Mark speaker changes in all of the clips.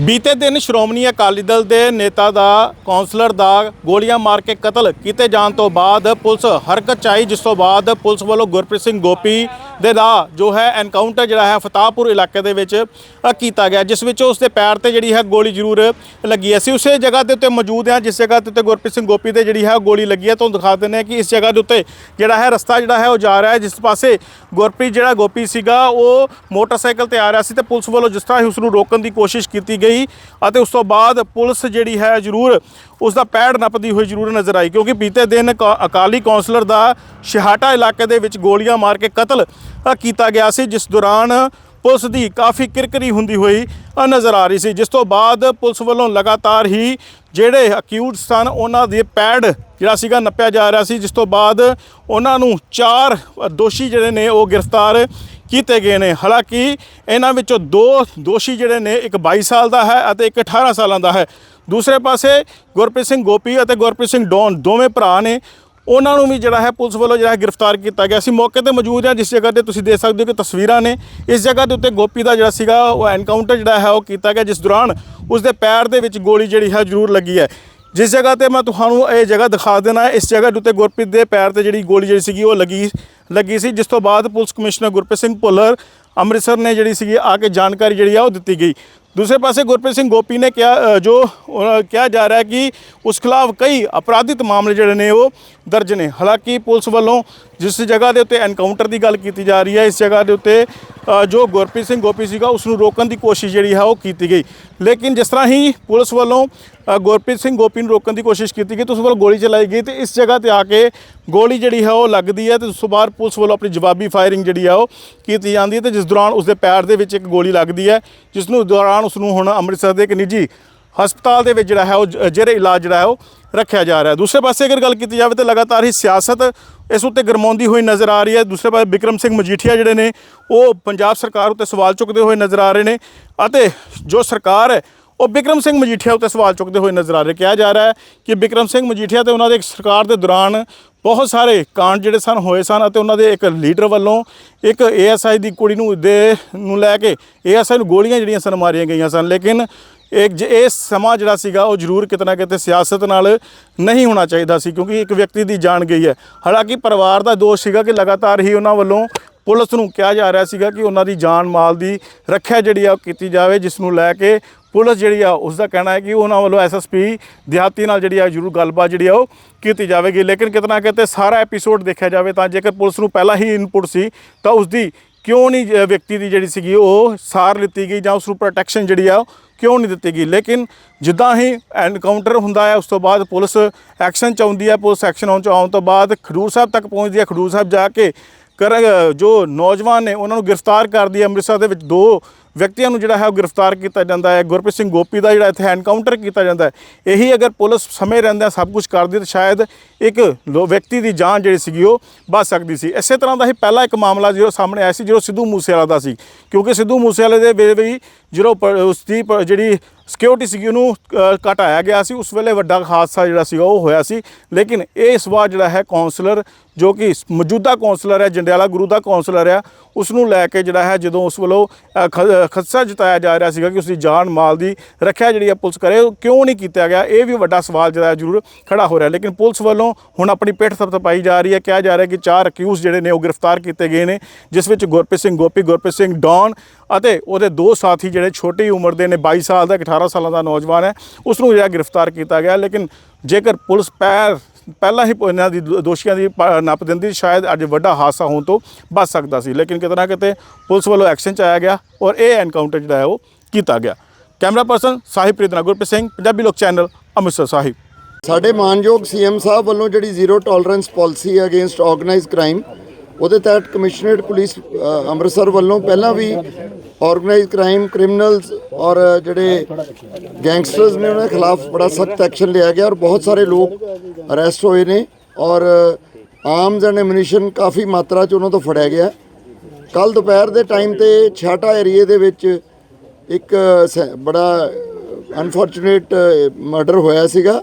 Speaker 1: ਬੀਤੇ ਦਿਨ ਸ਼੍ਰੋਮਣੀ ਅਕਾਲੀ ਦਲ ਦੇ ਨੇਤਾ ਦਾ ਕੌਂਸਲਰ ਦਾ ਗੋਲੀਆਂ ਮਾਰ ਕੇ ਕਤਲ ਕੀਤੇ ਜਾਣ ਤੋਂ ਬਾਅਦ ਪੁਲਿਸ ਹਰਕਤ 'ਚ ਆਈ ਜਿਸ ਤੋਂ ਬਾਅਦ ਪੁਲਿਸ ਵੱਲੋਂ ਗੁਰਪ੍ਰੀਤ ਸਿੰਘ ਗੋਪੀ ਦੇ ਦਾ ਜੋ ਹੈ ਐਨਕਾਊਂਟਰ ਜਿਹੜਾ ਹੈ ਫਤਾਹਪੁਰ ਇਲਾਕੇ ਦੇ ਵਿੱਚ ਕੀਤਾ ਗਿਆ, ਜਿਸ ਵਿੱਚ ਉਸ ਦੇ ਪੈਰ ਤੇ ਜਿਹੜੀ ਹੈ ਗੋਲੀ ਜ਼ਰੂਰ ਲੱਗੀ ਅਸੀਂ ਉਸੇ ਜਗ੍ਹਾ ਦੇ ਉੱਤੇ ਮੌਜੂਦ ਹਾਂ, ਜਿਸ ਜਗ੍ਹਾ ਦੇ ਉੱਤੇ ਗੁਰਪ੍ਰੀਤ ਸਿੰਘ ਗੋਪੀ 'ਤੇ ਜਿਹੜੀ ਹੈ ਗੋਲੀ ਲੱਗੀ ਹੈ। ਤੁਹਾਨੂੰ ਦਿਖਾ ਦਿੰਦੇ ਹਾਂ ਕਿ ਇਸ ਜਗ੍ਹਾ ਦੇ ਉੱਤੇ ਜਿਹੜਾ ਹੈ ਰਸਤਾ ਜਿਹੜਾ ਹੈ ਉਹ ਜਾ ਰਿਹਾ ਹੈ, ਜਿਸ ਪਾਸੇ ਗੁਰਪ੍ਰੀਤ ਜਿਹੜਾ ਗੋਪੀ ਸੀਗਾ, ਉਹ ਮੋਟਰਸਾਈਕਲ ਤੇ ਆ ਰਿਹਾ ਸੀ ਤੇ ਪੁਲਿਸ ਵੱਲੋਂ ਜਿਸ ਤਰ੍ਹਾਂ ਹੀ ਉਸ ਨੂੰ ਰੋਕਣ ਦੀ ਕੋਸ਼ਿਸ਼ ਕੀਤੀ ਗਈ ਅਤੇ ਉਸ ਤੋਂ ਬਾਅਦ ਪੁਲਿਸ ਜਿਹੜੀ ਹੈ ਜ਼ਰੂਰ ਉਸ ਦਾ ਪੈੜ ਨੱਪਦੀ ਹੋਈ ਜ਼ਰੂਰ ਨਜ਼ਰ ਆਈ, ਕਿਉਂਕਿ ਬੀਤੇ ਦਿਨ ਕਾ- ਅਕਾਲੀ ਕੌਂਸਲਰ ਦਾ ਸ਼ਿਹਾਟਾ ਇਲਾਕੇ ਦੇ ਵਿੱਚ ਗੋਲੀਆਂ ਮਾਰ ਕੇ ਕਤਲ ਕੀਤਾ ਗਿਆ ਸੀ, ਜਿਸ ਦੌਰਾਨ ਪੁਲਿਸ ਦੀ ਕਾਫੀ ਕਿਰਕਰੀ ਹੁੰਦੀ ਹੋਈ ਨਜ਼ਰ ਆ ਰਹੀ ਸੀ। ਜਿਸ ਤੋਂ ਬਾਅਦ ਪੁਲਿਸ ਵੱਲੋਂ ਲਗਾਤਾਰ ਹੀ ਜਿਹੜੇ ਅਕਿਊਟ ਸਨ, ਉਹਨਾਂ ਦੇ ਪੈਡ ਜਿਹੜਾ ਸੀਗਾ ਨੱਪਿਆ ਜਾ ਰਿਹਾ ਸੀ, ਜਿਸ ਤੋਂ ਬਾਅਦ ਉਹਨਾਂ ਨੂੰ ਚਾਰ ਦੋਸ਼ੀ ਜਿਹੜੇ ਨੇ, ਉਹ ਗ੍ਰਿਫਤਾਰ ਕੀਤੇ ਗਏ ਨੇ। ਹਾਲਾਂਕਿ ਇਹਨਾਂ ਵਿੱਚੋਂ ਦੋ ਦੋਸ਼ੀ ਜਿਹੜੇ ਨੇ, ਇੱਕ 22 ਸਾਲ ਦਾ ਹੈ ਅਤੇ ਇੱਕ 18 ਸਾਲਾਂ ਦਾ ਹੈ। ਦੂਸਰੇ ਪਾਸੇ ਗੁਰਪ੍ਰੀਤ ਸਿੰਘ ਗੋਪੀ ਅਤੇ ਗੁਰਪ੍ਰੀਤ ਸਿੰਘ ਡੋਨ ਦੋਵੇਂ ਭਰਾ ਨੇ ਉਹਨਾਂ ਨੂੰ ਵੀ ਜਿਹੜਾ ਹੈ ਪੁਲਿਸ ਵੱਲੋਂ ਜਿਹੜਾ ਗ੍ਰਿਫਤਾਰ ਕੀਤਾ ਗਿਆ। ਸੀ ਮੌਕੇ ਤੇ ਮੌਜੂਦ ਹਾਂ, ਜਿਸ ਜਗ੍ਹਾ ਤੇ ਤੁਸੀਂ ਦੇਖ ਸਕਦੇ ਹੋ ਕਿ ਤਸਵੀਰਾਂ ਨੇ। ਇਸ ਜਗ੍ਹਾ ਦੇ ਉੱਤੇ ਗੋਪੀ ਦਾ ਜਿਹੜਾ ਸੀਗਾ, ਉਹ ਐਨਕਾਊਂਟਰ ਜਿਹੜਾ ਹੈ, ਉਹ ਕੀਤਾ ਗਿਆ। ਜਿਸ ਦੌਰਾਨ ਉਸ ਦੇ ਪੈਰ ਦੇ ਵਿੱਚ ਗੋਲੀ ਜਿਹੜੀ ਹੈ ਜ਼ਰੂਰ ਲੱਗੀ ਹੈ। ਜਿਸ ਜਗ੍ਹਾ ਤੇ ਮੈਂ ਤੁਹਾਨੂੰ ਇਹ ਜਗ੍ਹਾ ਦਿਖਾ ਦੇਣਾ ਇਸ ਜਗ੍ਹਾ ਦੇ ਉੱਤੇ ਗੁਰਪ੍ਰੀਤ ਦੇ ਪੈਰ ਤੇ ਜਿਹੜੀ ਗੋਲੀ ਜਿਹੜੀ ਸੀਗੀ ਉਹ ਲੱਗੀ ਲੱਗੀ ਸੀ, ਜਿਸ ਤੋਂ ਬਾਅਦ ਪੁਲਿਸ ਕਮਿਸ਼ਨਰ ਗੁਰਪ੍ਰੀਤ ਸਿੰਘ ਭੁੱਲਰ ਅੰਮ੍ਰਿਤਸਰ ਨੇ ਜਿਹੜੀ ਸੀਗੀ ਆ ਕੇ ਜਾਣਕਾਰੀ ਜਿਹੜੀ ਆ ਉਹ ਦਿੱਤੀ ਗਈ। ਦੂਸਰੇ ਪਾਸੇ ਗੁਰਪ੍ਰੀਤ ਸਿੰਘ ਗੋਪੀ ਨੇ ਕਿਹਾ ਜੋ ਕਿਹਾ ਜਾ ਰਿਹਾ ਕਿ ਉਸ ਖਿਲਾਫ ਕਈ ਅਪਰਾਧਿਤ ਮਾਮਲੇ ਜਿਹੜੇ ਨੇ ਉਹ ਦਰਜ ਨੇ। ਹਾਲਾਂਕਿ ਪੁਲਿਸ ਵੱਲੋਂ ਜਿਸ ਜਗ੍ਹਾ ਦੇ ਉੱਤੇ ਐਨਕਾਊਂਟਰ ਦੀ ਗੱਲ ਕੀਤੀ ਜਾ ਰਹੀ ਹੈ, ਇਸ ਜਗ੍ਹਾ ਦੇ ਉੱਤੇ ਜੋ ਗੁਰਪ੍ਰੀਤ ਸਿੰਘ ਗੋਪੀ ਸੀਗਾ ਉਸ ਨੂੰ ਰੋਕਣ ਦੀ ਕੋਸ਼ਿਸ਼ ਜਿਹੜੀ ਹੈ, ਉਹ ਕੀਤੀ ਗਈ। ਲੇਕਿਨ ਜਿਸ ਤਰ੍ਹਾਂ ਹੀ ਪੁਲਿਸ ਵੱਲੋਂ ਗੁਰਪ੍ਰੀਤ ਸਿੰਘ ਗੋਪੀ ਨੂੰ ਰੋਕਣ ਦੀ ਕੋਸ਼ਿਸ਼ ਕੀਤੀ ਗਈ, ਤੇ ਉਸ ਵੱਲੋਂ ਗੋਲੀ ਚਲਾਈ ਗਈ, ਤੇ ਇਸ ਜਗ੍ਹਾ ਤੇ ਆ ਕੇ ਗੋਲੀ ਜਿਹੜੀ ਹੈ, ਉਹ ਲੱਗਦੀ ਹੈ, ਤੇ ਉਸ ਤੋਂ ਬਾਅਦ ਪੁਲਿਸ ਵੱਲੋਂ ਆਪਣੀ ਜਵਾਬੀ ਫਾਇਰਿੰਗ ਜਿਹੜੀ ਹੈ, ਉਹ ਕੀਤੀ ਜਾਂਦੀ ਹੈ, ਤੇ ਜਿਸ ਦੌਰਾਨ ਉਸ ਦੇ ਪੈਰ ਦੇ ਵਿੱਚ ਇੱਕ ਗੋਲੀ ਲੱਗਦੀ ਹੈ, ਜਿਸ ਨੂੰ ਦੌਰਾਨ ਉਸ ਨੂੰ ਹੁਣ ਅੰਮ੍ਰਿਤਸਰ ਦੇ ਇੱਕ ਨਿੱਜੀ ਹਸਪਤਾਲ ਦੇ ਵਿੱਚ ਜਿਹੜਾ ਹੈ, ਉਹ ਜਿਹੜੇ ਇਲਾਜ ਜਿਹੜਾ ਹੈ, ਉਹ ਰੱਖਿਆ ਜਾ ਰਿਹਾ ਦੂਸਰੇ ਪਾਸੇ ਅਗਰ ਗੱਲ ਕੀਤੀ ਜਾਵੇ ਤਾਂ ਲਗਾਤਾਰ ਹੀ ਸਿਆਸਤ ਇਸ ਉੱਤੇ ਗਰਮਾਉਂਦੀ ਹੋਈ ਨਜ਼ਰ ਆ ਰਹੀ ਹੈ। ਦੂਸਰੇ ਪਾਸੇ ਬਿਕਰਮ ਸਿੰਘ ਮਜੀਠੀਆ ਜਿਹੜੇ ਨੇ, ਉਹ ਪੰਜਾਬ ਸਰਕਾਰ ਉੱਤੇ ਸਵਾਲ ਚੁੱਕਦੇ ਹੋਏ ਨਜ਼ਰ ਆ ਰਹੇ ਨੇ ਅਤੇ ਜੋ ਸਰਕਾਰ ਹੈ, ਉਹ ਬਿਕਰਮ ਸਿੰਘ ਮਜੀਠੀਆ ਉੱਤੇ ਸਵਾਲ ਚੁੱਕਦੇ ਹੋਏ ਨਜ਼ਰ ਆ ਰਹੇ। ਕਿਹਾ ਜਾ ਰਿਹਾ ਹੈ ਕਿ ਬਿਕਰਮ ਸਿੰਘ ਮਜੀਠੀਆ ਤੇ ਉਹਨਾਂ ਦੇ ਸਰਕਾਰ ਦੇ ਦੌਰਾਨ ਬਹੁਤ ਸਾਰੇ ਕਾਂਡ ਜਿਹੜੇ ਸਨ, ਹੋਏ ਸਨ ਅਤੇ ਉਹਨਾਂ ਦੇ ਇੱਕ ਲੀਡਰ ਵੱਲੋਂ ਇੱਕ ਏਐਸਆਈ ਦੀ ਕੁੜੀ ਨੂੰ ਦੇ, ਨੂੰ ਲੈ ਕੇ ਏਐਸਆਈ ਨੂੰ ਗੋਲੀਆਂ ਜਿਹੜੀਆਂ ਸਨ ਮਾਰੀਆਂ ਗਈਆਂ ਸਨ। ਲੇਕਿਨ ਇੱਕ ਜ- ਇਹ ਸਮਾਂ ਜਿਹੜਾ ਸੀਗਾ, ਉਹ ਜ਼ਰੂਰ ਕਿਤੇ ਨਾ ਕਿਤੇ ਸਿਆਸਤ ਨਾਲ ਨਹੀਂ ਹੋਣਾ ਚਾਹੀਦਾ ਸੀ, ਕਿਉਂਕਿ ਇੱਕ ਵਿਅਕਤੀ ਦੀ ਜਾਨ ਗਈ ਹੈ। ਹਾਲਾਂਕਿ ਪਰਿਵਾਰ ਦਾ ਦੋਸ਼ ਸੀਗਾ ਕਿ ਲਗਾਤਾਰ ਹੀ ਉਹਨਾਂ ਵੱਲੋਂ ਪੁਲਿਸ ਨੂੰ ਕਿਹਾ ਜਾ ਰਿਹਾ ਸੀਗਾ ਕਿ ਉਹਨਾਂ ਦੀ ਜਾਨ ਮਾਲ ਦੀ ਰੱਖਿਆ ਜਿਹੜੀ ਆ ਉਹ ਕੀਤੀ ਜਾਵੇ, ਜਿਸ ਨੂੰ ਲੈ ਕੇ ਪੁਲਿਸ ਜਿਹੜੀ ਆ ਉਸ ਦਾ ਕਹਿਣਾ ਹੈ ਕਿ ਉਹਨਾਂ ਵੱਲੋਂ ਐਸਐਸਪੀ ਦਿਹਾਤੀ ਨਾਲ ਜਿਹੜੀ ਆ, ਜ਼ਰੂਰ ਗੱਲਬਾਤ ਜਿਹੜੀ ਆ, ਉਹ ਕੀਤੀ ਜਾਵੇਗੀ। ਲੇਕਿਨ ਕਿਤੇ ਨਾ ਕਿਤੇ ਸਾਰਾ ਐਪੀਸੋਡ ਦੇਖਿਆ ਜਾਵੇ ਤਾਂ ਜੇਕਰ ਪੁਲਿਸ ਨੂੰ ਪਹਿਲਾਂ ਹੀ ਇਨਪੁਟ ਸੀ, ਤਾਂ ਉਸ ਦੀ ਕਿਉਂ ਨਹੀਂ ਵਿਅਕਤੀ ਦੀ ਜਿਹੜੀ ਸੀਗੀ, ਉਹ ਸਾਰ ਲਿੱਤੀ ਗਈ ਜਾਂ ਉਸ ਨੂੰ ਪ੍ਰੋਟੈਕਸ਼ਨ ਜਿਹੜੀ ਆ ਉਹ ਕਿਉਂ ਨਹੀਂ ਦਿੱਤੀ ਗਈ? ਲੇਕਿਨ ਜਿੱਦਾਂ ਹੀ ਐਨਕਾਊਂਟਰ ਹੁੰਦਾ ਹੈ, ਉਸ ਤੋਂ ਬਾਅਦ ਪੁਲਿਸ ਐਕਸ਼ਨ ਚ ਆਉਂਦੀ ਹੈ, ਪੁਲਿਸ ਐਕਸ਼ਨ ਆਉਣ ਚ ਆਉਣ ਤੋਂ ਬਾਅਦ ਖਡੂਰ ਸਾਹਿਬ ਤੱਕ ਪਹੁੰਚਦੀ ਹੈ। ਖਡੂਰ ਸਾਹਿਬ ਜਾ ਕੇ ਕਰ ਜੋ ਨੌਜਵਾਨ ਨੇ, ਉਹਨਾਂ ਨੂੰ ਗ੍ਰਿਫਤਾਰ ਕਰਦੀ ਹੈ। ਅੰਮ੍ਰਿਤਸਰ ਦੇ ਵਿੱਚ ਦੋ ਵਿਅਕਤੀਆਂ ਨੂੰ ਜਿਹੜਾ ਹੈ ਉਹ ਗ੍ਰਿਫਤਾਰ ਕੀਤਾ ਜਾਂਦਾ ਹੈ। ਗੁਰਪ੍ਰੀਤ ਸਿੰਘ ਗੋਪੀ ਦਾ ਜਿਹੜਾ ਇੱਥੇ ਐਨਕਾਊਂਟਰ ਕੀਤਾ ਜਾਂਦਾ ਹੈ। ਇਹੀ ਅਗਰ ਪੁਲਿਸ ਸਮੇਂ ਰਹਿੰਦਿਆਂ ਸਭ ਕੁਝ ਕਰਦੀ ਤਾਂ ਸ਼ਾਇਦ ਇੱਕ ਲੋ, ਵਿਅਕਤੀ ਦੀ ਜਾਨ ਜਿਹੜੀ ਸੀਗੀ ਉਹ ਬਚ ਸਕਦੀ ਸੀ। ਇਸੇ ਤਰ੍ਹਾਂ ਦਾ ਹੀ ਪਹਿਲਾ ਇੱਕ ਮਾਮਲਾ ਜਿਹੜਾ ਸਾਹਮਣੇ ਆਇਆ ਸੀ, ਜਿਹੜਾ ਸਿੱਧੂ ਮੂਸੇਵਾਲਾ ਦਾ ਸੀ। ਕਿਉਂਕਿ ਸਿੱਧੂ ਮੂਸੇਵਾਲੇ ਦੇ ਵੇਲੇ ਵੀ ਜਦੋਂ ਪ- ਉਸ ਦੀ ਪ- ਜਿਹੜੀ ਸਿਕਿਉਰਿਟੀ ਸੀਗੀ ਉਹਨੂੰ ਘਟਾਇਆ ਗਿਆ ਸੀ। ਉਸ ਵੇਲੇ ਵੱਡਾ ਹਾਦਸਾ ਜਿਹੜਾ ਸੀਗਾ, ਉਹ ਹੋਇਆ ਸੀ। ਲੇਕਿਨ ਇਹ ਇਸ ਵਾਰ ਜਿਹੜਾ ਹੈ ਕਾਉਂਸਲਰ ਜੋ ਕਿ ਮੌਜੂਦਾ ਕਾਉਂਸਲਰ ਹੈ, ਜੰਡਿਆਲਾ ਗੁਰੂ ਦਾ ਕਾਉਂਸਲਰ ਹੈ ਉਸ ਨੂੰ ਲੈ ਕੇ ਜਿਹੜਾ ਹੈ, ਜਦੋਂ ਉਸ ਵੱਲੋਂ ਖ- ਖਦਸ਼ਾ ਜਤਾਇਆ ਜਾ ਰਿਹਾ ਸੀਗਾ ਕਿ ਉਸ ਦੀ ਜਾਨ ਮਾਲ ਦੀ ਰੱਖਿਆ ਜਿਹੜੀ ਹੈ ਪੁਲਿਸ ਕਰੇ, ਉਹ ਕਿਉਂ ਨਹੀਂ ਕੀਤਾ ਗਿਆ? ਇਹ ਵੀ ਵੱਡਾ ਸਵਾਲ ਜਿਹੜਾ ਜ਼ਰੂਰ ਖੜਾ ਹੋ ਰਿਹਾ ਲੇਕਿਨ ਪੁਲਿਸ ਵੱਲੋਂ ਹੁਣ ਆਪਣੀ ਪਿੱਠ ਥਪਥਪਾਈ ਜਾ ਰਹੀ ਹੈ। ਕਿਹਾ ਜਾ ਰਿਹਾ ਕਿ ਚਾਰ ਅਕਿਊਜ਼ ਜਿਹੜੇ ਨੇ, ਉਹ ਗ੍ਰਿਫਤਾਰ ਕੀਤੇ ਗਏ ਨੇ, ਜਿਸ ਵਿੱਚ ਗੁਰਪ੍ਰੀਤ ਸਿੰਘ, ਗੋਪੀ ਗੁਰਪ੍ਰੀਤ ਸਿੰਘ, ਡੌਨ ਅਤੇ ਉਹਦੇ ਦੋ ਸਾਥੀ ਜਿਹੜੇ ਛੋਟੀ ਉਮਰ ਦੇ ਨੇ 22 ਸਾਲ ਦਾ ਇੱਕ 18 ਸਾਲਾਂ ਦਾ ਨੌਜਵਾਨ ਹੈ। ਉਸ ਨੂੰ ਜਿਹੜਾ ਗ੍ਰਿਫਤਾਰ ਕੀਤਾ ਗਿਆ, ਲੇਕਿਨ ਜੇਕਰ ਪੁਲਿਸ ਪੈਰ ਪਹਿਲਾਂ ਹੀ ਇਹਨਾਂ ਦੀ ਦੋਸ਼ੀਆਂ ਦੀ ਨੱਪ ਦਿੰਦੀ, ਸ਼ਾਇਦ ਅੱਜ ਵੱਡਾ ਹਾਦਸਾ ਹੋਣ ਤੋਂ ਬਚ ਸਕਦਾ ਸੀ। ਲੇਕਿਨ ਕਿਤੇ ਨਾ ਕਿਤੇ ਪੁਲਿਸ ਵੱਲੋਂ ਐਕਸ਼ਨ ਚ ਆਇਆ ਗਿਆ ਔਰ ਇਹ ਐਨਕਾਊਂਟਰ ਜਿਹੜਾ ਹੈ ਉਹ ਕੀਤਾ ਗਿਆ। ਕੈਮਰਾ ਪਰਸਨ ਸਾਹਿਬ ਪ੍ਰੀਤਨਾ ਗੁਰਪ੍ਰੀਤ ਸਿੰਘ, ਪੰਜਾਬੀ ਲੋਕ ਚੈਨਲ, ਅੰਮ੍ਰਿਤਸਰ ਸਾਹਿਬ।
Speaker 2: ਸਾਡੇ ਮਾਨਯੋਗ ਸੀਐਮ ਸਾਹਿਬ ਵੱਲੋਂ ਜਿਹੜੀ ਜ਼ੀਰੋ ਟੋਲਰੈਂਸ ਪਾਲਿਸੀ ਹੈ ਅਗੇਂਸਟ ਆਰਗੇਨਾਈਜ਼ਡ ਕ੍ਰਾਈਮ ਉਹਦੇ ਤਹਿਤ ਕਮਿਸ਼ਨਰੇਟ ਪੁਲਿਸ ਅੰਮ੍ਰਿਤਸਰ ਵੱਲੋਂ ਪਹਿਲਾਂ ਵੀ ਆਰਗੇਨਾਈਜ਼ਡ ਕ੍ਰਾਈਮ ਕ੍ਰਿਮੀਨਲਸ ਔਰ ਜਿਹੜੇ ਗੈਂਗਸਟਰਸ ਨੇ ਉਹਨਾਂ ਖਿਲਾਫ ਬੜਾ ਸਖਤ ਐਕਸ਼ਨ ਲਿਆ ਗਿਆ ਔਰ ਬਹੁਤ ਸਾਰੇ ਲੋਕ ਅਰੈਸਟ ਹੋਏ ਨੇ ਔਰ ਆਰਮਸ ਐਂਡ ਐਮੂਨੀਸ਼ਨ ਕਾਫੀ ਮਾਤਰਾ 'ਚ ਉਹਨਾਂ ਤੋਂ ਫੜਿਆ ਗਿਆ। ਕੱਲ ਦੁਪਹਿਰ ਦੇ ਟਾਈਮ ਤੇ ਛਾਟਾ ਏਰੀਏ ਦੇ ਵਿੱਚ ਇੱਕ ਸ- ਬੜਾ ਅਨਫੋਰਚੂਨੇਟ ਮਰਡਰ ਹੋਇਆ ਸੀਗਾ।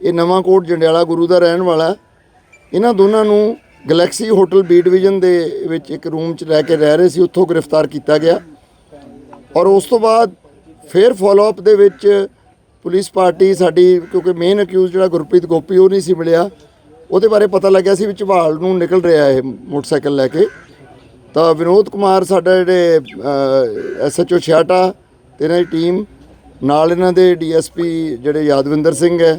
Speaker 2: ਇਹ ਨਵਾਂ ਕੋਟ ਜੰਡਿਆਲਾ ਗੁਰੂ ਦਾ ਰਹਿਣ ਵਾਲਾ ਇਹਨਾਂ ਦੋਨਾਂ ਨੂੰ ਗੈਲੈਕਸੀ ਹੋਟਲ ਬੀ ਡਿਵੀਜ਼ਨ ਦੇ ਵਿੱਚ ਇੱਕ ਰੂਮ 'ਚ ਰਹਿ ਕੇ ਰਹਿ ਰਹੇ ਸੀ, ਉੱਥੋਂ ਗ੍ਰਿਫਤਾਰ ਕੀਤਾ ਗਿਆ। ਔਰ ਉਸ ਤੋਂ ਬਾਅਦ ਫਿਰ ਫਾਲੋ ਅਪ ਦੇ ਵਿੱਚ ਪੁਲਿਸ ਪਾਰਟੀ ਸਾਡੀ, ਕਿਉਂਕਿ ਮੇਨ ਅਕਿਊਜ਼ ਜਿਹੜਾ ਗੁਰਪ੍ਰੀਤ ਗੋਪੀ, ਉਹ ਨਹੀਂ ਸੀ ਮਿਲਿਆ। ਉਹਦੇ ਬਾਰੇ ਪਤਾ ਲੱਗਿਆ ਸੀ ਵੀ ਝਵਾਲ ਨੂੰ ਨਿਕਲ ਰਿਹਾ ਇਹ ਮੋਟਰਸਾਈਕਲ ਲੈ ਕੇ। ਤਾਂ ਵਿਨੋਦ ਕੁਮਾਰ ਸਾਡਾ ਜਿਹੜੇ ਐਸਐਚਓ ਛਿਆਟਾ ਤੇ ਇਹਨਾਂ ਦੀ ਟੀਮ ਨਾਲ ਇਹਨਾਂ ਦੇ ਡੀਐਸਪੀ ਜਿਹੜੇ ਯਾਦਵਿੰਦਰ ਸਿੰਘ ਹੈ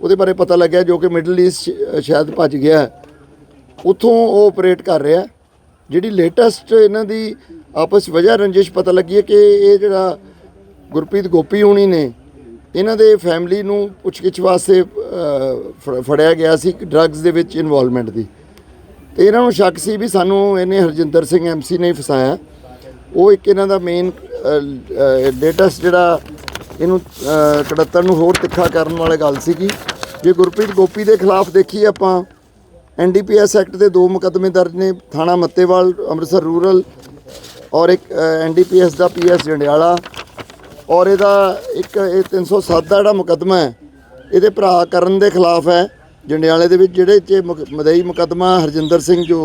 Speaker 2: ਉਹਦੇ ਬਾਰੇ ਪਤਾ ਲੱਗਿਆ ਜੋ ਕਿ ਮਿਡਲ ਈਸਟ ਸ਼ਾਇਦ ਭੱਜ ਗਿਆ ਹੈ। ਉੱਥੋਂ ਉਹ ਆਪਰੇਟ ਕਰ ਰਿਹਾ ਜਿਹੜੀ ਲੇਟੈਸਟ ਇਹਨਾਂ ਦੀ ਆਪਸ ਵਜ੍ਹਾ ਰੰਜਿਸ਼ ਪਤਾ ਲੱਗੀ ਹੈ ਕਿ ਇਹ ਜਿਹੜਾ ਗੁਰਪ੍ਰੀਤ ਗੋਪੀ ਹੋਣੀ ਨੇ, ਇਹਨਾਂ ਦੇ ਫੈਮਿਲੀ ਨੂੰ ਪੁੱਛਗਿੱਛ ਵਾਸਤੇ ਫ- ਫੜਿਆ ਗਿਆ ਸੀ ਡਰੱਗਸ ਦੇ ਵਿੱਚ ਇਨਵੋਲਵਮੈਂਟ ਦੀ। ਤੇ ਇਹਨਾਂ ਨੂੰ ਸ਼ੱਕ ਸੀ ਵੀ ਸਾਨੂੰ ਇਹਨੇ ਹਰਜਿੰਦਰ ਸਿੰਘ ਐਮਸੀ ਨੇ ਫਸਾਇਆ। ਉਹ ਇੱਕ ਇਹਨਾਂ ਦਾ ਮੇਨ ਲੇਟੈਸਟ ਜਿਹੜਾ ਇਹਨੂੰ ਅ, ਕੜੱਤਣ ਨੂੰ ਹੋਰ ਤਿੱਖਾ ਕਰਨ ਵਾਲੇ ਗੱਲ ਸੀਗੀ। ਜੇ ਗੁਰਪ੍ਰੀਤ ਗੋਪੀ ਦੇ ਖਿਲਾਫ ਦੇਖੀਏ ਆਪਾਂ ਐਨਡੀਪੀਐਸ ਐਕਟ ਦੇ ਦੋ ਮੁਕੱਦਮੇ ਦਰਜ ਨੇ ਥਾਣਾ ਮੱਤੇਵਾਲ ਅੰਮ੍ਰਿਤਸਰ ਰੂਰਲ ਔਰ ਇੱਕ ਐਨਡੀਪੀਐਸ ਦਾ ਪੀਐਸ ਜੰਡਿਆਲਾ ਔਰ ਇਹਦਾ ਇੱਕ ਇਹ 307 ਦਾ ਜਿਹੜਾ ਮੁਕੱਦਮਾ ਹੈ ਇਹਦੇ ਭਰਾ ਕਰਨ ਦੇ ਖਿਲਾਫ ਹੈ। ਜੰਡਿਆਲੇ ਦੇ ਵਿੱਚ ਜਿਹੜੇ ਚ ਮੁਕ- ਮਦਈ ਮੁਕੱਦਮਾ ਹਰਜਿੰਦਰ ਸਿੰਘ ਜੋ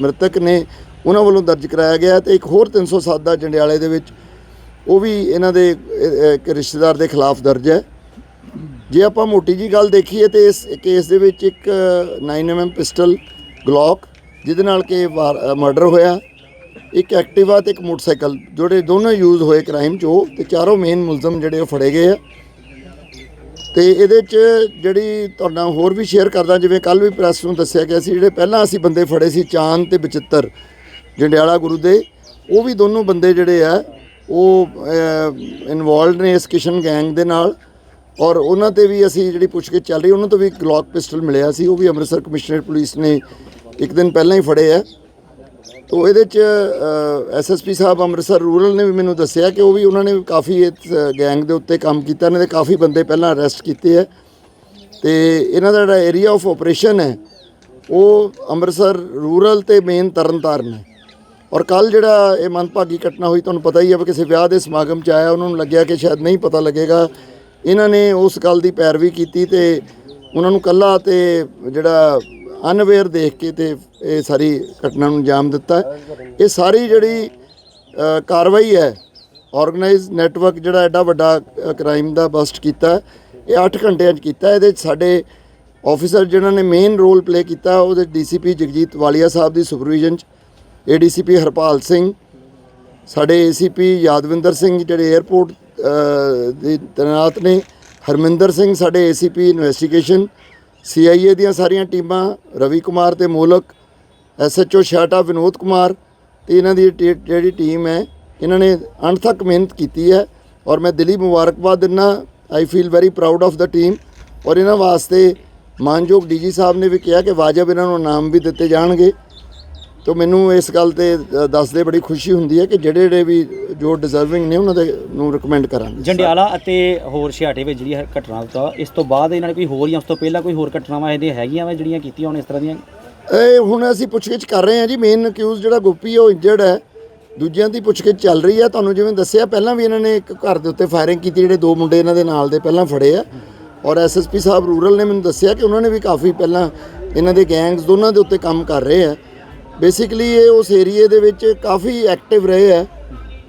Speaker 2: ਮ੍ਰਿਤਕ ਨੇ ਉਹਨਾਂ ਵੱਲੋਂ ਦਰਜ ਕਰਾਇਆ ਗਿਆ ਤੇ ਇੱਕ ਹੋਰ 307 ਦਾ ਜੰਡਿਆਲੇ ਦੇ ਵਿੱਚ ਉਹ ਵੀ ਇਹਨਾਂ ਦੇ ਇੱਕ ਰਿਸ਼ਤੇਦਾਰ ਦੇ ਖਿਲਾਫ ਦਰਜ ਹੈ। ਜੇ ਆਪਾਂ ਮੋਟੀ ਜੀ ਗੱਲ ਦੇਖੀਏ ਤੇ ਇਸ ਕੇਸ ਦੇ ਵਿੱਚ ਇੱਕ 9mm ਪਿਸਟਲ ਗਲੌਕ ਜਿਹਦੇ ਨਾਲ ਕਿ ਮਰਡਰ ਹੋਇਆ। ਇੱਕ ਐਕਟਿਵਾ ਤੇ ਇੱਕ ਮੋਟਰਸਾਈਕਲ, ਜਿਹੜੇ ਦੋਨੋਂ ਯੂਜ਼ ਹੋਏ ਕ੍ਰਾਈਮ 'ਚ ਉਹ ਤੇ ਚਾਰੋਂ ਮੇਨ ਮੁਲਜ਼ਮ ਜਿਹੜੇ ਉਹ ਫੜੇ ਗਏ ਆ। ਤੇ ਇਹਦੇ 'ਚ ਜਿਹੜੀ ਤੁਹਾਡਾ ਹੋਰ ਵੀ ਸ਼ੇਅਰ ਕਰਦਾ, ਜਿਵੇਂ ਕੱਲ ਵੀ ਪ੍ਰੈਸ ਨੂੰ ਦੱਸਿਆ ਗਿਆ ਸੀ, ਜਿਹੜੇ ਪਹਿਲਾਂ ਅਸੀਂ ਬੰਦੇ ਫੜੇ ਸੀ ਚਾਂਦ ਤੇ ਬਚਿੱਤਰ, ਜੰਡਿਆਲਾ ਗੁਰੂ ਦੇ, ਉਹ ਵੀ ਦੋਨੋਂ ਬੰਦੇ ਜਿਹੜੇ ਆ ਉਹ ਇਨਵੋਲਡ ਨੇ ਇਸ ਕਿਸ਼ਨ ਗੈਂਗ ਦੇ ਨਾਲ ਔਰ ਉਹਨਾਂ ਤੇ ਵੀ ਅਸੀਂ ਜਿਹੜੀ ਪੁੱਛਗਿੱਛ ਚੱਲ ਰਹੀ, ਉਹਨਾਂ ਤੋਂ ਵੀ ਗਲੌਕ ਪਿਸਟਲ ਮਿਲਿਆ ਸੀ, ਉਹ ਵੀ ਅੰਮ੍ਰਿਤਸਰ ਕਮਿਸ਼ਨਰੇਟ ਪੁਲਿਸ ਨੇ ਇੱਕ ਦਿਨ ਪਹਿਲਾਂ ਹੀ ਫੜੇ ਆ। ਤੋ ਇਹਦੇ ਚ ਐਸਐਸਪੀ ਸਾਹਿਬ ਅੰਮ੍ਰਿਤਸਰ ਰੂਰਲ ਨੇ ਵੀ ਮੈਨੂੰ ਦੱਸਿਆ ਕਿ ਉਹ ਵੀ ਉਹਨਾਂ ਨੇ ਵੀ ਕਾਫੀ ਇਸ ਗੈਂਗ ਦੇ ਉੱਤੇ ਕੰਮ ਕੀਤਾ ਨੇ ਦੇ ਕਾਫੀ ਬੰਦੇ ਪਹਿਲਾਂ ਅਰੈਸਟ ਕੀਤੇ ਹੈ ਤੇ ਇਹਨਾਂ ਦਾ ਜਿਹੜਾ ਏਰੀਆ ਆਫ ਆਪਰੇਸ਼ਨ ਹੈ, ਉਹ ਅੰਮ੍ਰਿਤਸਰ ਰੂਰਲ ਤੇ ਮੇਨ ਤਰਨਤਾਰਨ ਹੈ। ਔਰ ਕੱਲ ਜਿਹੜਾ ਇਹ ਮੰਦਭਾਗੀ ਘਟਨਾ ਹੋਈ ਤੁਹਾਨੂੰ ਪਤਾ ਹੀ ਹੈ ਵੀ ਕਿਸੇ ਵਿਆਹ ਦੇ ਸਮਾਗਮ 'ਚ ਆਇਆ, ਉਹਨਾਂ ਨੂੰ ਲੱਗਿਆ ਕਿ ਸ਼ਾਇਦ ਨਹੀਂ ਪਤਾ ਲੱਗੇਗਾ। ਇਹਨਾਂ ਨੇ ਉਸ ਗੱਲ ਦੀ ਪੈਰਵੀ ਕੀਤੀ ਤੇ ਉਹਨਾਂ ਨੂੰ ਕੱਲਾ ਤੇ ਜਿਹੜਾ ਅਨਵੇਅਰ ਦੇਖ ਕੇ ਤੇ ਇਹ ਸਾਰੀ ਘਟਨਾ ਨੂੰ ਅੰਜਾਮ ਦਿੱਤਾ। ਇਹ ਸਾਰੀ ਜਿਹੜੀ ਕਾਰਵਾਈ ਹੈ ਆਰਗੇਨਾਈਜ਼ ਨੈਟਵਰਕ ਜਿਹੜਾ ਐਡਾ ਵੱਡਾ ਕ੍ਰਾਈਮ ਦਾ ਬਸਟ ਕੀਤਾ। ਇਹ 8 ਘੰਟਿਆਂ 'ਚ ਕੀਤਾ। ਇਹਦੇ 'ਚ ਸਾਡੇ ਆਫੀਸਰ ਜਿਨ੍ਹਾਂ ਨੇ ਮੇਨ ਰੋਲ ਪਲੇ ਕੀਤਾ, ਉਹਦੇ ਡੀਸੀਪੀ ਜਗਜੀਤ ਵਾਲੀਆ ਸਾਹਿਬ ਦੀ ਸੁਪਰਵਿਜ਼ਨ 'ਚ। ਏਡੀਸੀਪੀ ਹਰਪਾਲ ਸਿੰਘ, ਸਾਡੇ ਏਸੀਪੀ ਯਾਦਵਿੰਦਰ ਸਿੰਘ ਜਿਹੜੇ 에ਅਰਪੋਰਟ ਦੇ ਤੈਨਾਤ ਨੇ, ਹਰਮਿੰਦਰ ਸਿੰਘ ਸਾਡੇ ਏਸੀਪੀ ਇਨਵੈਸਟੀਗੇਸ਼ਨ ਸੀਆਈਏ ਦੀਆਂ ਸਾਰੀਆਂ ਟੀਮਾਂ, ਰਵੀ ਕੁਮਾਰ ਤੇ ਮੋਲਕ ਐਸਐਚਓ ਸ਼ਾਟਾ ਵਿਨੋਦ ਕੁਮਾਰ ਤੇ ਇਹਨਾਂ ਦੀ ਟੀ- ਜਿਹੜੀ ਟੀਮ ਹੈ, ਇਹਨਾਂ ਨੇ ਅਣਥੱਕ ਮਿਹਨਤ ਕੀਤੀ ਹੈ ਔਰ ਮੈਂ ਦਿਲੀ ਮੁਬਾਰਕਬਾਦ ਦਿੰਦਾ I feel very proud of the team ਔਰ ਇਹਨਾਂ ਵਾਸਤੇ ਮਾਨਯੋਗ ਡੀਜੀ ਸਾਹਿਬ ਨੇ ਵੀ ਕਿਹਾ ਕਿ ਵਾਜਬ ਇਹਨਾਂ ਨੂੰ ਨਾਮ ਵੀ ਦਿੱਤੇ ਜਾਣਗੇ। ਤੋ ਮੈਨੂੰ ਇਸ ਗੱਲ ਤੇ ਦੱਸਦੇ ਬੜੀ ਖੁਸ਼ੀ ਹੁੰਦੀ ਹੈ ਕਿ ਜਿਹੜੇ ਜਿਹੜੇ ਵੀ ਜੋ ਡਿਜ਼ਰਵਿੰਗ ਨੇ ਉਹਨਾਂ ਦੇ ਨੂੰ ਰეკਮੈਂਡ ਕਰਾਂਗੇ।
Speaker 3: ਜੰਡਿਆਲਾ ਅਤੇ ਹੋਰ ਛਿਆਟੇ ਵਿੱਚ ਜਿਹੜੀ ਘਟਨਾ ਤੋਂ ਇਸ ਤੋਂ ਬਾਅਦ ਇਹਨਾਂ ਨੇ ਕੋਈ ਹੋਰ ਜਾਂ ਉਸ ਤੋਂ ਪਹਿਲਾਂ ਕੋਈ ਹੋਰ ਘਟਨਾਵਾਂ ਇਹਦੀਆਂ ਹੈਗੀਆਂ ਵਾ ਜਿਹੜੀਆਂ ਕੀਤੀਆਂ ਹੁਣ ਇਸ ਤਰ੍ਹਾਂ ਦੀਆਂ?
Speaker 2: ਇਹ ਹੁਣ ਅਸੀਂ ਪੁੱਛਗਿੱਛ ਕਰ ਰਹੇ ਹਾਂ ਜੀ। ਮੇਨ ਅਕਿਊਜ਼ ਜਿਹੜਾ ਗੋਪੀ ਉਹ ਇੰਜਰਡ ਹੈ। ਦੂਜਿਆਂ ਦੀ ਪੁੱਛਗਿੱਛ ਚੱਲ ਰਹੀ ਹੈ ਤੁਹਾਨੂੰ ਜਿਵੇਂ ਦੱਸਿਆ ਪਹਿਲਾਂ ਵੀ ਇਹਨਾਂ ਨੇ ਇੱਕ ਘਰ ਦੇ ਉੱਤੇ ਫਾਇਰਿੰਗ ਕੀਤੀ ਜਿਹੜੇ ਦੋ ਮੁੰਡੇ ਇਹਨਾਂ ਦੇ ਨਾਲ ਦੇ ਪਹਿਲਾਂ ਫੜੇ ਆ। ਔਰ ਐਸਐਸਪੀ ਸਾਹਿਬ ਰੂਰਲ ਨੇ ਮੈਨੂੰ ਦੱਸਿਆ ਕਿ ਉਹਨਾਂ ਨੇ ਵੀ ਕਾਫੀ ਪਹਿਲਾਂ ਇਹਨਾਂ ਦੇ ਗੈਂਗਸ ਦੋਨਾਂ ਦੇ ਉੱਤੇ ਕੰਮ ਕਰ ਰਹੇ ਆ। ਬੇਸਿਕਲੀ ਇਹ ਉਸ ਏਰੀਏ ਦੇ ਵਿੱਚ ਕਾਫੀ ਐਕਟਿਵ ਰਹੇ ਆ।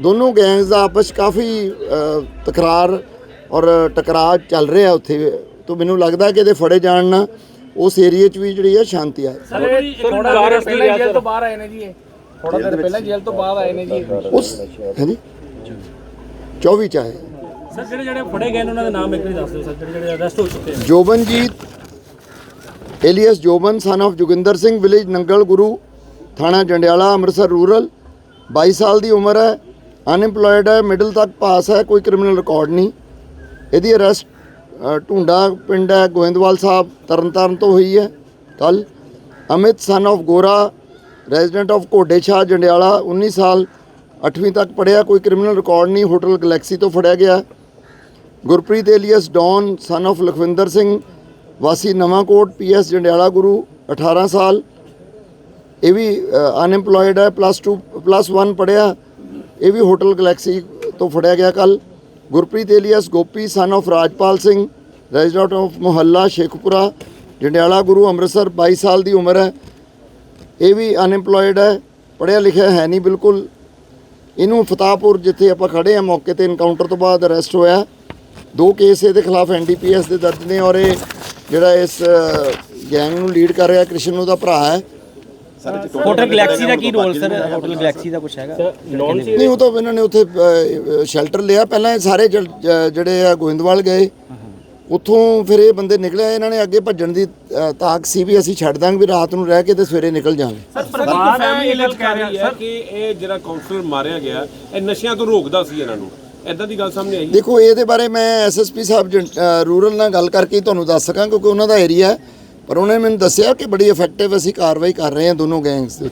Speaker 2: ਦੋਨੋਂ ਗੈਂਗਸ ਦਾ ਆਪਸ 'ਚ ਕਾਫੀ ਤਕਰਾਰ ਔਰ ਟਕਰਾਅ ਚੱਲ ਰਿਹਾ ਉੱਥੇ। ਤੋਂ ਮੈਨੂੰ ਲੱਗਦਾ ਕਿ ਇਹਦੇ ਫੜੇ ਜਾਣ ਨਾਲ ਉਸ ਏਰੀਏ 'ਚ ਵੀ ਜਿਹੜੀ ਹੈ ਸ਼ਾਂਤੀ ਆਏ
Speaker 4: ਥੋੜਾ ਦੇਰ ਪਹਿਲਾਂ ਜੇਲ੍ਹ ਤੋਂ ਬਾਹਰ ਆਏ ਨੇ ਜੀ ਇਹ। ਥੋੜਾ ਦੇਰ ਪਹਿਲਾਂ ਜੇਲ੍ਹ ਤੋਂ ਬਾਹਰ ਆਏ ਨੇ ਜੀ
Speaker 2: ਉਸ ਹਾਂਜੀ? 24 ਚ ਆਏ।
Speaker 5: ਸਰ ਜਿਹੜੇ ਜਿਹੜੇ ਫੜੇ ਗਏ ਨੇ ਉਹਨਾਂ ਦੇ ਨਾਮ ਇੱਕ ਵਾਰੀ ਦੱਸ ਦਿਓ ਸਰ ਜਿਹੜੇ ਜਿਹੜੇ ਅਰੈਸਟ ਹੋ ਚੁੱਕੇ ਨੇ।
Speaker 2: Jobanjeet alias Joban son of Joginder Singh village Nangal Guru ਥਾਣਾ ਜੰਡਿਆਲਾ, ਅੰਮ੍ਰਿਤਸਰ ਰੂਰਲ। 22 ਸਾਲ ਦੀ ਉਮਰ ਹੈ, ਅਨਇੰਪਲੋਇਡ ਹੈ, ਮਿਡਲ ਤੱਕ ਪਾਸ ਹੈ, ਕੋਈ ਕ੍ਰਿਮੀਨਲ ਰਿਕਾਰਡ ਨਹੀਂ। ਇਹਦੀ ਅਰੈਸਟ ਢੁੰਡਾ ਪਿੰਡ ਹੈ, ਗੋਇੰਦਵਾਲ ਸਾਹਿਬ, ਤਰਨਤਾਰਨ ਤੋਂ ਹੋਈ ਹੈ ਕੱਲ Amit son of Gora resident of Ghode Jandiala 19 ਸਾਲ 8ਵੀਂ ਤੱਕ ਪੜਿਆ ਕੋਈ ਕ੍ਰਿਮੀਨਲ ਰਿਕਾਰਡ ਨਹੀਂ, ਹੋਟਲ ਗਲੈਕਸੀ ਤੋਂ ਫੜਿਆ ਗਿਆ। Gurpreet alias, Don son of Lakhwinder Singh, ਵਾਸੀ ਨਵਾਂਕੋਟ ਪੀਐਸ ਜੰਡਿਆਲਾ ਗੁਰੂ 18 ਸਾਲ। ਇਹ ਵੀ ਅਨਐਮਪਲੋਇਡ ਹੈ ਪਲੱਸ 2 ਪਲੱਸ 1 ਪੜਿਆ ਇਹ ਵੀ ਹੋਟਲ ਗਲੈਕਸੀ ਤੋਂ ਫੜਿਆ ਗਿਆ ਕੱਲ Gurpreet alias, Gopi son of Rajpal Singh resident of ਮੁਹੱਲਾ, ਸ਼ੇਖਪੁਰਾ, ਜੰਡਿਆਲਾ ਗੁਰੂ, ਅੰਮ੍ਰਿਤਸਰ 22 ਸਾਲ ਦੀ ਉਮਰ ਹੈ। ਇਹ ਵੀ ਅਨਐਮਪਲੋਇਡ ਹੈ ਪੜਿਆ ਲਿਖਿਆ ਹੈ ਨਹੀਂ ਬਿਲਕੁਲ। ਇਹਨੂੰ ਫਤਾਹਪੁਰ ਜਿੱਥੇ ਆਪਾਂ ਖੜੇ ਆ ਮੌਕੇ ਤੇ ਇਨਕਾਊਂਟਰ ਤੋਂ ਬਾਅਦ ਅਰੈਸਟ ਹੋਇਆ। ਦੋ ਕੇਸ ਇਹਦੇ ਖਿਲਾਫ ਐਨਡੀਪੀਐਸ ਦੇ ਦਰਜ ਨੇ ਔਰ ਇਹ ਜਿਹੜਾ ਇਸ ਗੈਂਗ ਨੂੰ ਲੀਡ ਕਰ ਰਿਹਾ ਕ੍ਰਿਸ਼ਨ ਉਹਦਾ ਭਰਾ ਹੈ।
Speaker 3: ਹੋਟਲ ਗਲੈਕਸੀ ਦਾ ਕੀ ਰੋਲ ਸਰ? ਹੋਟਲ ਗਲੈਕਸੀ ਦਾ ਕੁਝ ਹੈਗਾ?
Speaker 5: ਨੌਨ
Speaker 2: ਨਹੀਂ। ਉਹ ਤਾਂ ਇਹਨਾਂ ਨੇ ਉੱਥੇ ਸ਼ੈਲਟਰ ਲਿਆ। ਪਹਿਲਾਂ ਇਹ ਸਾਰੇ ਜਿਹੜੇ ਆ ਗੋਇੰਦਵਾਲ ਗਏ। ਉੱਥੋਂ ਫਿਰ ਇਹ ਬੰਦੇ ਨਿਕਲੇ ਇਹਨਾਂ ਨੇ ਅੱਗੇ ਭੱਜਣ ਦੀ ਤਾਕ ਸੀ ਵੀ ਅਸੀਂ ਛੱਡ ਦਾਂਗੇ ਵੀ ਰਾਤ ਨੂੰ ਰਹਿ ਕੇ ਤੇ ਸਵੇਰੇ ਨਿਕਲ ਜਾਵਾਂਗੇ।
Speaker 4: ਪਰਿਵਾਰ ਫੈਮਿਲੀ ਇਹ ਕਹਿ ਰਹੀ ਹੈ ਕਿ ਇਹ ਜਿਹੜਾ ਕਾਉਂਸਲਰ ਮਾਰਿਆ ਗਿਆ ਇਹ ਨਸ਼ਿਆਂ ਤੋਂ ਰੋਕਦਾ ਸੀ ਇਹਨਾਂ ਨੂੰ। ਐਦਾਂ ਦੀ ਗੱਲ ਸਾਹਮਣੇ ਆਈ ਹੈ?
Speaker 2: ਦੇਖੋ ਇਹਦੇ ਬਾਰੇ ਮੈਂ ਐਸਐਸਪੀ ਸਾਹਿਬ ਰੂਰਲ ਨਾਲ ਗੱਲ ਕਰਕੇ ਤੁਹਾਨੂੰ ਦੱਸ ਸਕਾਂ ਕਿਉਂਕਿ ਉਹਨਾਂ ਦਾ ਏਰੀਆ ਹੈ। ਪਰ ਉਹਨੇ ਮੈਨੂੰ ਦੱਸਿਆ ਕਿ ਬੜੀ ਇਫੈਕਟਿਵ ਅਸੀਂ ਕਾਰਵਾਈ ਕਰ ਰਹੇ ਹਾਂ ਦੋਨੋਂ ਗੈਂਗਸ ਦੇ